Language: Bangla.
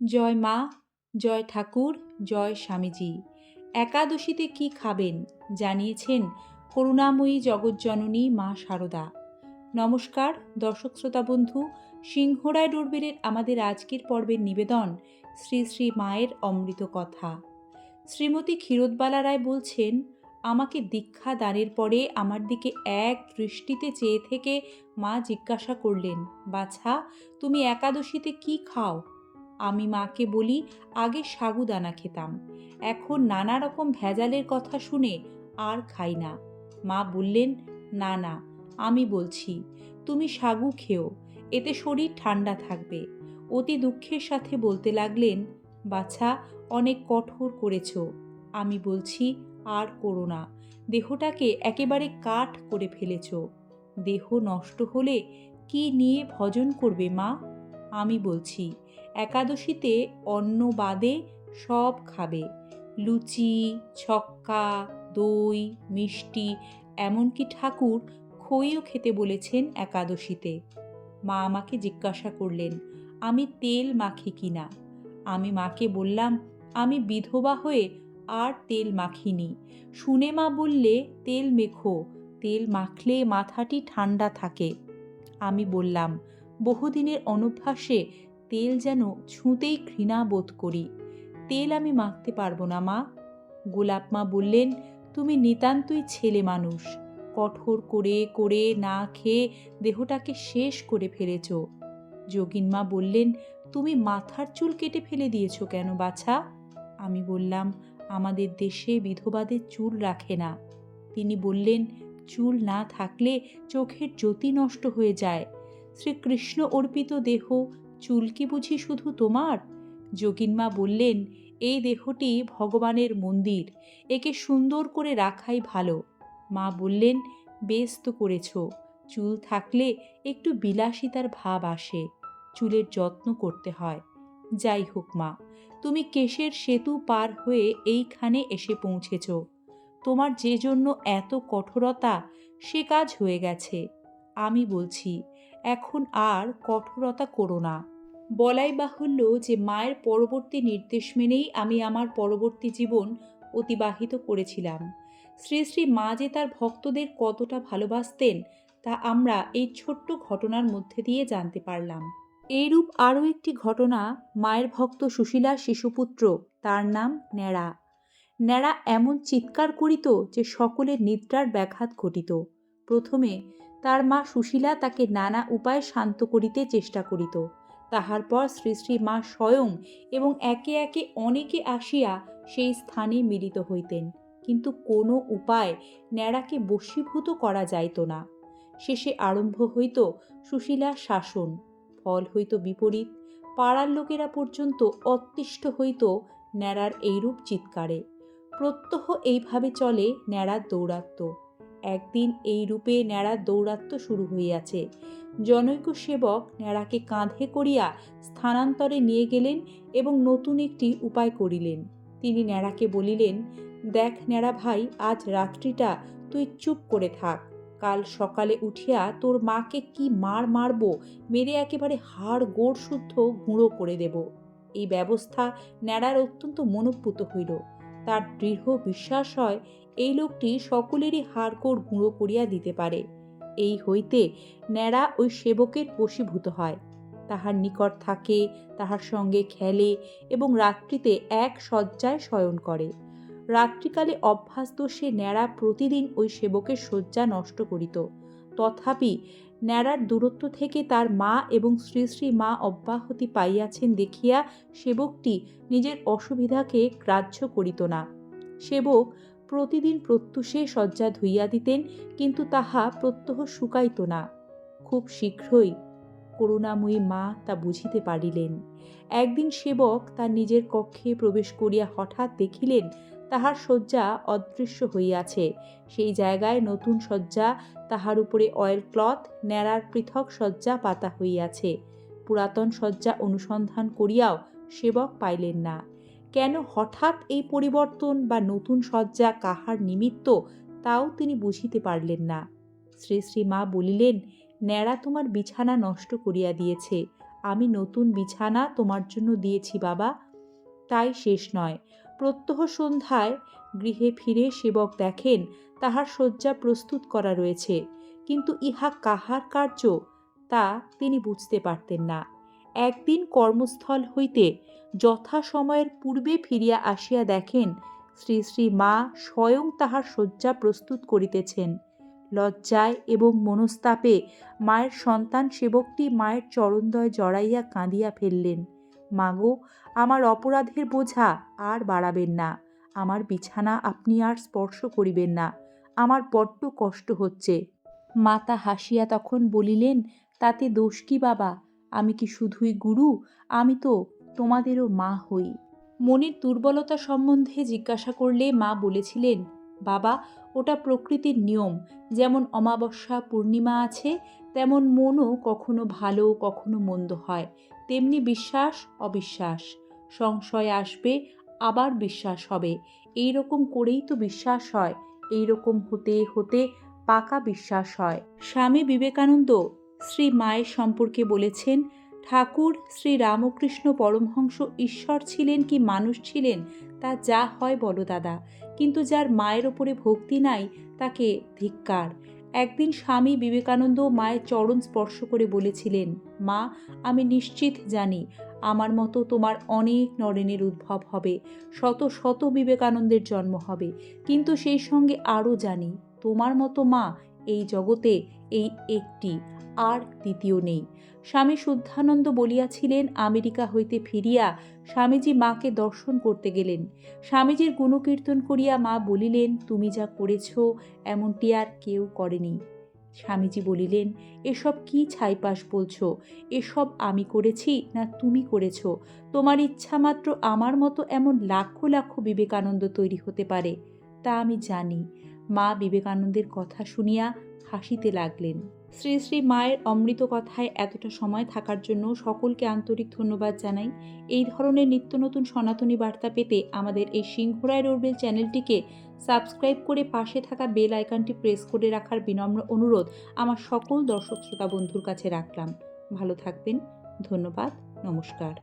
জয় মা, জয় ঠাকুর, জয় স্বামীজি। একাদশীতে কি খাবেন? জানিয়েছেন করুণাময়ী জগজ্জননী মা শারদা নমস্কার, দর্শক শ্রোতা বন্ধু, সিংহরায় ডোরবেলের আমাদের আজকের পর্বের নিবেদন শ্রী শ্রী মায়ের অমৃত কথা। শ্রীমতী ক্ষীরোদবালা রায় বলছেন, আমাকে দীক্ষা দানের পরে আমার দিকে এক দৃষ্টিতে চেয়ে থেকে মা জিজ্ঞাসা করলেন, বাছা, তুমি একাদশীতে কি খাও? আমি মাকে বলি, আগে সাগুদানা খেতাম। এখন নানা রকম ভেজালের কথা শুনে আর খাই না। মা বললেন, না না, আমি বলছি, তুমি সাগু খেও, এতে শরীর ঠান্ডা থাকবে। অতি দুঃখের সাথে বলতে লাগলেন, বাছা, অনেক কঠোর করেছ। আমি বলছি, আর করো না, দেহটাকে একেবারে কাঠ করে ফেলেছ। দেহ নষ্ট হলে কি নিয়ে ভজন করবে মা? আমি বলছি একাদশীতে অন্ন বাদে সব খাবে। লুচি, ছক্কা, দই, মিষ্টি, এমনকি ঠাকুর খইও খেতে বলেছেন একাদশীতে। মা আমাকে জিজ্ঞাসা করলেন, আমি তেল মাখি কি না? আমি মাকে বললাম, আমি বিধবা হয়ে আর তেল মাখিনি। শুনে মা বললে, তেল মেখো, তেল মাখলে মাথাটি ঠান্ডা থাকে। আমি বললাম, বহুদিনের অনভ্যাসে তেল যেন ছুঁতেই ঘৃণা বোধ করি। তেল আমি মাখতে পারব না, মা। গোলাপ মা বললেন, তুমি নিতান্তই ছেলে মানুষ। কঠোর করে করে না খেয়ে দেহটাকে শেষ করে ফেলেছ। যোগিন মা বললেন, তুমি মাথার চুল কেটে ফেলে দিয়েছ কেন, বাছা? আমি বললাম, আমাদের দেশে বিধবাদের চুল রাখে না। তিনি বললেন, চুল না থাকলে চোখের জ্যোতি নষ্ট হয়ে যায়। শ্রীকৃষ্ণ অর্পিত দেহ চুল কি বুঝি শুধু তোমার? যোগিনমা বললেন, এই দেহটি ভগবানের মন্দির, একে সুন্দর করে রাখাই ভালো। মা বললেন, বেশ তো করেছ, চুল থাকলে একটু বিলাসিতার ভাব আসে, চুলের যত্ন করতে হয়। যাই হোক মা, তুমি কেশের সেতু পার হয়ে এইখানে এসে পৌঁছেছ। তোমার যে জন্য এত কঠোরতা, সে কাজ হয়ে গেছে। আমি বলছি এখন আর কঠোরতা করো না। বলাই বাহুল্য যে মায়ের পরবর্তী নির্দেশ মেনেই আমি আমার পরবর্তী জীবন অতিবাহিত করেছিলাম। শ্রী শ্রী মা যে তার ভক্তদের কতটা ভালোবাসতেন, তা আমরা এই ছোট্ট ঘটনার মধ্যে দিয়ে জানতে পারলাম। এইরূপ আরও একটি ঘটনা মায়ের ভক্ত সুশীলার শিশুপুত্র, তার নাম ন্যাড়া। ন্যাড়া এমন চিৎকার করিত যে সকলের নিদ্রার ব্যাঘাত ঘটিত। প্রথমে তার মা সুশীলা তাকে নানা উপায়ে শান্ত করিতে চেষ্টা করিত। তাহার পর শ্রী শ্রী মা স্বয়ং এবং একে একে অনেকে আসিয়া সেই স্থানে মিলিত হইতেন। কিন্তু কোনো উপায় ন্যাড়াকে বশীভূত করা যাইত না। শেষে আরম্ভ হইত সুশীলার শাসন। ফল হইত বিপরীত, পাড়ার লোকেরা পর্যন্ত অতিষ্ঠ হইত ন্যাড়ার এইরূপ চিৎকারে। প্রত্যহ এইভাবে চলে ন্যাড়ার দৌরাত্ম্য একদিন এই রূপে ন্যাড়ার দৌরাত্ম্য শুরু হইয়াছে। জনৈক সেবক ন্যাড়াকে কাঁধে করিয়া স্থানান্তরে নিয়ে গেলেন এবং নতুন একটি উপায় করিলেন। তিনি ন্যাড়াকে বলিলেন, দেখ ন্যাড়া ভাই, আজ রাত্রিটা তুই চুপ করে থাক। কাল সকালে উঠিয়া তোর মাকে কি মার মারব, মেরে একেবারে হাড় গোড় শুদ্ধ গুঁড়ো করে দেব। এই ব্যবস্থা ন্যাড়ার অত্যন্ত মনোপুত হইল। তার দৃঢ় বিশ্বাস হয় এই লোকটি সকলেরই হাড়কোড় গুঁড়ো করিয়া দিতে পারে। এই হইতে ন্যাড়া ওই সেবকের বশীভূত হয়। তাহার নিকট থাকে, তাহার সঙ্গে খেলে এবং রাত্রিতে এক শয্যায় শয়ন করে। রাত্রিকালে অভ্যাস দোষে ন্যাড়া প্রতিদিন ওই সেবকের শয্যা নষ্ট করিত। তথাপি ন্যাড়ার দূরত্ব থেকে তার মা এবং শ্রী শ্রী মা অব্যাহতি পাইয়াছেন দেখিয়া সেবকটি নিজের অসুবিধাকে গ্রাহ্য করিত না। সেবক প্রতিদিন প্রত্যুষে শয্যা ধুইয়া দিতেন, কিন্তু তাহা প্রত্যহ শুকাইত না। খুব শীঘ্রই করুণাময়ী মা তা বুঝিতে পারিলেন। একদিন সেবক তার নিজের কক্ষে প্রবেশ করিয়া হঠাৎ দেখিলেন তাহার শয্যা অদৃশ্য হইয়াছে। সেই জায়গায় নতুন শয্যা, তাহার উপরে অয়েল ক্লথ ন্যাড়ার পৃথক শয্যা পাতা হইয়াছে। পুরাতন শয্যা অনুসন্ধান করিয়াও সেবক পাইলেন না। কেন হঠাৎ এই পরিবর্তন বা নতুন শয্যা কাহার নিমিত্ত, তাও তিনি বুঝিতে পারলেন না। শ্রী শ্রী মা বলিলেন, ন্যাড়া তোমার বিছানা নষ্ট করিয়া দিয়েছে। আমি নতুন বিছানা তোমার জন্য দিয়েছি বাবা। তাই শেষ নয়। প্রত্যহ সন্ধ্যায় গৃহে ফিরে সেবক দেখেন, তাহার শয্যা প্রস্তুত করা রয়েছে। কিন্তু ইহা কাহার কার্য, তা তিনি বুঝতে পারতেন না। একদিন কর্মস্থল হইতে যথাসময়ের পূর্বে ফিরিয়া আসিয়া দেখেন, শ্রী শ্রী মা স্বয়ং তাহার শয্যা প্রস্তুত করিতেছেন। লজ্জায় এবং মনস্তাপে মায়ের সন্তান সেবকটি মায়ের চরণদয় জড়াইয়া কাঁদিয়া ফেললেন। মাগো, আমার অপরাধের বোঝা আর বাড়াবেন না। আমার বিছানা আপনি আর স্পর্শ করিবেন না। আমার বড্ড কষ্ট হচ্ছে। মাতা হাসিয়া তখন বলিলেন, তাতে দোষ কি বাবা? আমি কি শুধুই গুরু? আমি তো তোমাদেরও মা হই। মনের দুর্বলতা সম্বন্ধে জিজ্ঞাসা করলে মা বলেছিলেন, বাবা, ওটা প্রকৃতির নিয়ম। যেমন অমাবস্যা, পূর্ণিমা আছে, তেমন মনও কখনো ভালো, কখনো মন্দ হয়। তেমনি বিশ্বাস, অবিশ্বাস। সংশয় আসবে, আবার বিশ্বাস হবে। এই রকম করেই তো বিশ্বাস হয়। এই রকম হতে হতে পাকা বিশ্বাস হয়। স্বামী বিবেকানন্দ শ্রী মায়ের সম্পর্কে বলেছেন, ঠাকুর, শ্রী রামকৃষ্ণ পরমহংস ঈশ্বর ছিলেন কি মানুষ ছিলেন, তা যা হয় বলো দাদা। কিন্তু যার মায়ের ওপরে ভক্তি নাই, তাকে ধিক্কার। একদিন স্বামী বিবেকানন্দ মায়ের চরণ স্পর্শ করে বলেছিলেন, মা, আমি নিশ্চিত জানি আমার মতো তোমার অনেক নরেনের উদ্ভব হবে, শত শত বিবেকানন্দের জন্ম হবে, কিন্তু সেই সঙ্গে আরও জানি, তোমার মতো মা এই জগতে এই একটি আর দ্বিতীয় নেই। স্বামী শুদ্ধানন্দ বলিয়াছিলেন, আমেরিকা হইতে ফিরিয়া স্বামীজি মাকে দর্শন করতে গেলেন। স্বামীজির গুণকীর্তন করিয়া মা বলিলেন, তুমি যা করেছ, এমনটি আর কেউ করেনি। স্বামীজি বলিলেন, এসব কি ছাইপাস বলছো? এসব আমি করেছি না তুমি করেছ? তোমার ইচ্ছা মাত্র আমার মতো এমন লাখো লাখো বিবেকানন্দ তৈরি হতে পারে, তা আমি জানি। মা বিবেকানন্দের কথা শুনিয়া হাসিতে লাগলেন। শ্রী শ্রী মায়ের অমৃত কথায় এতটা সময় থাকার জন্য সকলকে আন্তরিক ধন্যবাদ জানাই। এই ধরনের নিত্য নতুন সনাতনী বার্তা পেতে আমাদের এই সিংহরায় রোরবেল চ্যানেলটিকে সাবস্ক্রাইব করে পাশে থাকা বেল আইকনটি প্রেস করে রাখার বিনম্র অনুরোধ আমার সকল দর্শক শ্রোতা বন্ধুর কাছে রাখলাম। ভালো থাকবেন, ধন্যবাদ, নমস্কার।